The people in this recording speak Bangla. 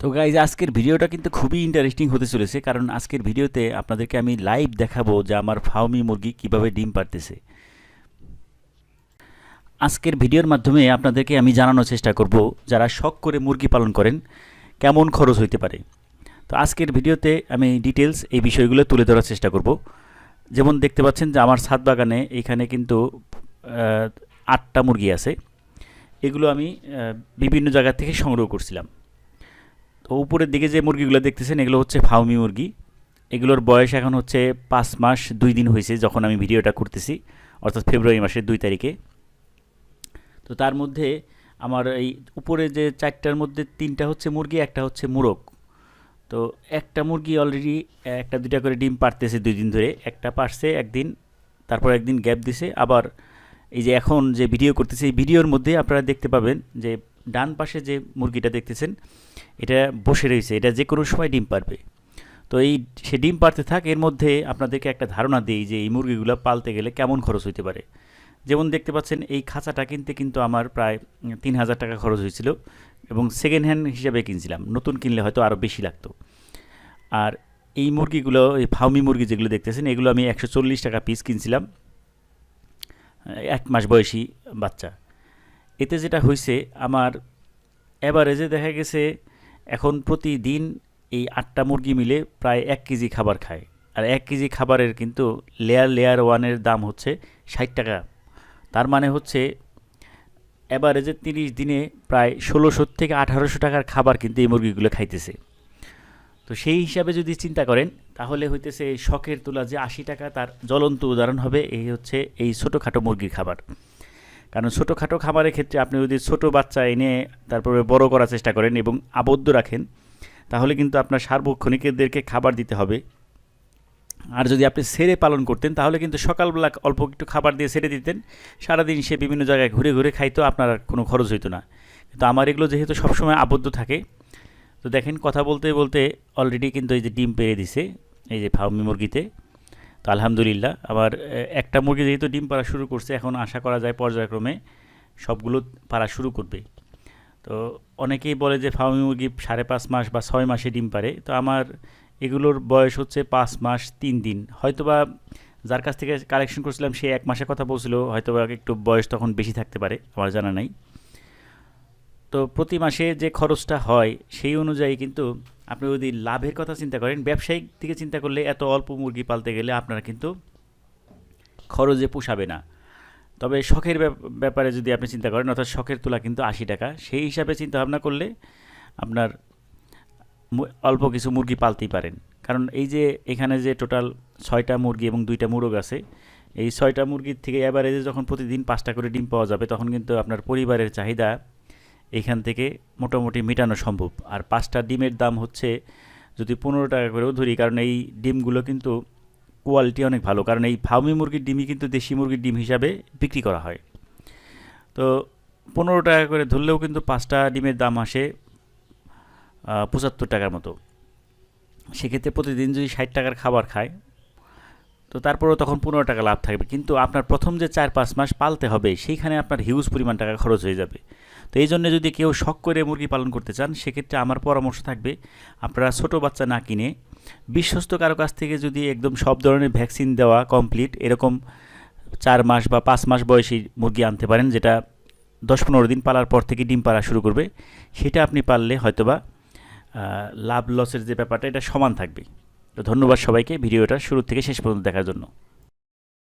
তো গাইজ আজকের ভিডিওটা কিন্তু খুবই ইন্টারেস্টিং হতে চলেছে, কারণ আজকের ভিডিওতে আপনাদেরকে আমি লাইভ দেখাবো যে আমার ফাউমি মুরগি কীভাবে ডিম পারতেছে। আজকের ভিডিওর মাধ্যমে আপনাদেরকে আমি জানানোর চেষ্টা করব যারা শখ করে মুরগি পালন করেন, কেমন খরচ হইতে পারে। তো আজকের ভিডিওতে আমি ডিটেলস এই বিষয়গুলো তুলে ধরার চেষ্টা করব। যেমন দেখতে পাচ্ছেন যে আমার ছাদ বাগানে এখানে কিন্তু আটটা মুরগি আছে। এগুলো আমি বিভিন্ন জায়গা থেকে সংগ্রহ করছিলাম। তো উপরের দিকে যে মুরগিগুলো দেখতেছেন, এগুলো হচ্ছে ফাউমি মুরগি। এগুলোর বয়স এখন হচ্ছে পাঁচ মাস, দুই দিন হয়েছে যখন আমি ভিডিওটা করতেছি, অর্থাৎ ফেব্রুয়ারি মাসের দুই তারিখে। তো তার মধ্যে আমার এই উপরে যে চারটার মধ্যে তিনটা হচ্ছে মুরগি, একটা হচ্ছে মুরগ। তো একটা মুরগি অলরেডি একটা দুইটা করে ডিম পারতেছে দুই দিন ধরে, একটা পারছে একদিন, তারপর একদিন গ্যাপ দিছে। আবার এই যে এখন যে ভিডিও করতেছে, এই ভিডিওর মধ্যে আপনারা দেখতে পাবেন যে ডান পাশে যে মুরগিটা দেখতেছেন, এটা বসে রয়েছে, এটা যে কোনো সময় ডিম পারবে। তো এই সে ডিম পারতে থাক, এর মধ্যে আপনাদেরকে একটা ধারণা দিই যে এই মুরগিগুলো পালতে গেলে কেমন খরচ হইতে পারে। যেমন দেখতে পাচ্ছেন, এই খাঁচাটা কিনতে কিন্তু আমার প্রায় তিন হাজার টাকা খরচ হয়েছিল এবং সেকেন্ড হ্যান্ড হিসাবে কিনছিলাম। নতুন কিনলে হয়তো আরও বেশি লাগতো। আর এই মুরগিগুলো, এই ফাউমি মুরগি যেগুলো দেখতেছেন, এগুলো আমি একশো চল্লিশ টাকা পিস কিনছিলাম। এক মাস বয়সী বাচ্চা। এতে যেটা হয়েছে আমার অ্যাভারেজে দেখা গেছে, এখন প্রতিদিন এই আটটা মুরগি মিলে প্রায় এক কেজি খাবার খায়। আর এক কেজি খাবারের কিন্তু লেয়ার লেয়ার ওয়ানের দাম হচ্ছে ষাট টাকা। তার মানে হচ্ছে অ্যাভারেজে তিরিশ দিনে প্রায় ষোলোশো থেকে আঠারোশো টাকার খাবার কিন্তু এই মুরগিগুলো খাইতেছে। তো সেই হিসাবে যদি চিন্তা করেন, তাহলে হইতেছে শখের তোলা যে আশি টাকা তার জ্বলন্ত উদাহরণ হবে, এই হচ্ছে এই ছোটোখাটো মুরগির খাবার। কারণ ছোটোখাটো খাবারের ক্ষেত্রে আপনি যদি ছোট বাচ্চা এনে তারপরে বড় করার চেষ্টা করেন এবং আবদ্ধ রাখেন, তাহলে কিন্তু আপনার সার্বক্ষণিকদেরকে খাবার দিতে হবে। আর যদি আপনি সেরে পালন করতেন, তাহলে কিন্তু সকালবেলা অল্প একটু খাবার দিয়ে সেরে দিতেন। সারাদিন সে বিভিন্ন জায়গায় ঘুরে ঘুরে খাইতো আপনার কোনো খরচ হইতো না। কিন্তু আমার এগুলো যেহেতু সবসময় আবদ্ধ থাকে, তো দেখেন কথা বলতে বলতে অলরেডি কিন্তু এই যে ডিম পেয়ে দিছে, এই যে ফার্মি মুরগিতে। তো আলহামদুলিল্লাহ। আবার একটা মুরগি যেহেতু ডিম পাড়া শুরু করছে, এখন আশা করা যায় পর্যায়ক্রমে সবগুলো পাড়া শুরু করবে। তো অনেকেই বলে যে ফার্মি মুরগি সাড়ে পাঁচ মাস বা ছয় মাসে ডিম পারে তো আমার এগুলোর বয়স হচ্ছে পাঁচ মাস তিন দিন। হয়তোবা যার কাছ থেকে কালেকশন করছিলাম, সে এক মাসের কথা বলছিল, হয়তোবা একটু বয়স তখন বেশি থাকতে পারে, আমার জানা নাই। তো প্রতি মাসে যে খরচটা হয়, সেই অনুযায়ী কিন্তু আপনি যদি লাভের কথা চিন্তা করেন, ব্যবসায়িক দিকে চিন্তা করলে এত অল্প মুরগি পালতে গেলে আপনারা কিন্তু খরচে পোষাবে না। তবে শখের ব্যাপ- ব্যাপারে যদি আপনি চিন্তা করেন, অর্থাৎ শখের তোলা কিন্তু আশি টাকা, সেই হিসাবে চিন্তা ভাবনা করলে আপনার অল্প কিছু মুরগি পালতেই পারেন। কারণ এই যে এখানে যে টোটাল ছয়টা মুরগি এবং দুইটা মুরগ আছে, এই ছয়টা মুরগির থেকে অ্যাভারেজে যখন প্রতিদিন পাঁচটা করে ডিম পাওয়া যাবে, তখন কিন্তু আপনার পরিবারের চাহিদা এখান থেকে মোটামুটি মেটানো সম্ভব। আর পাঁচটা ডিমের দাম হচ্ছে যদি পনেরো টাকা করেও ধরি, কারণ এই ডিমগুলো কিন্তু কোয়ালিটি অনেক ভালো। কারণ এই ফার্মি মুরগির ডিমই কিন্তু দেশি মুরগির ডিম হিসাবে বিক্রি করা হয়। তো পনেরো টাকা করে ধরলেও কিন্তু পাঁচটা ডিমের দাম আসে পঁচাত্তর টাকার মতো। সেক্ষেত্রে প্রতিদিন যদি ষাট টাকার খাবার খায় তো তারপরেও তখন পনেরো টাকা লাভ থাকবে। কিন্তু আপনার প্রথম যে চার পাঁচ মাস পালতে হবে, সেইখানে আপনার হিউজ পরিমাণ টাকা খরচ হয়ে যাবে। তো এই জন্য যদি কেউ শখ করে মুরগি পালন করতে চান, সেক্ষেত্রে আমার পরামর্শ থাকবে, আপনারা ছোট বাচ্চা না কিনে বিশ্বস্ত কারও কাছ থেকে যদি একদম সব ধরনের ভ্যাকসিন দেওয়া কমপ্লিট এরকম চার মাস বা পাঁচ মাস বয়সী মুরগি আনতে পারেন, যেটা দশ পনেরো দিন পালার পর থেকে ডিম পাড়া শুরু করবে, সেটা আপনি পারলে হয়তোবা লাভ লসের যে ব্যাপারটা, এটা সমান থাকবে। তো ধন্যবাদ সবাইকে ভিডিওটা শুরু থেকে শেষ পর্যন্ত দেখার জন্য।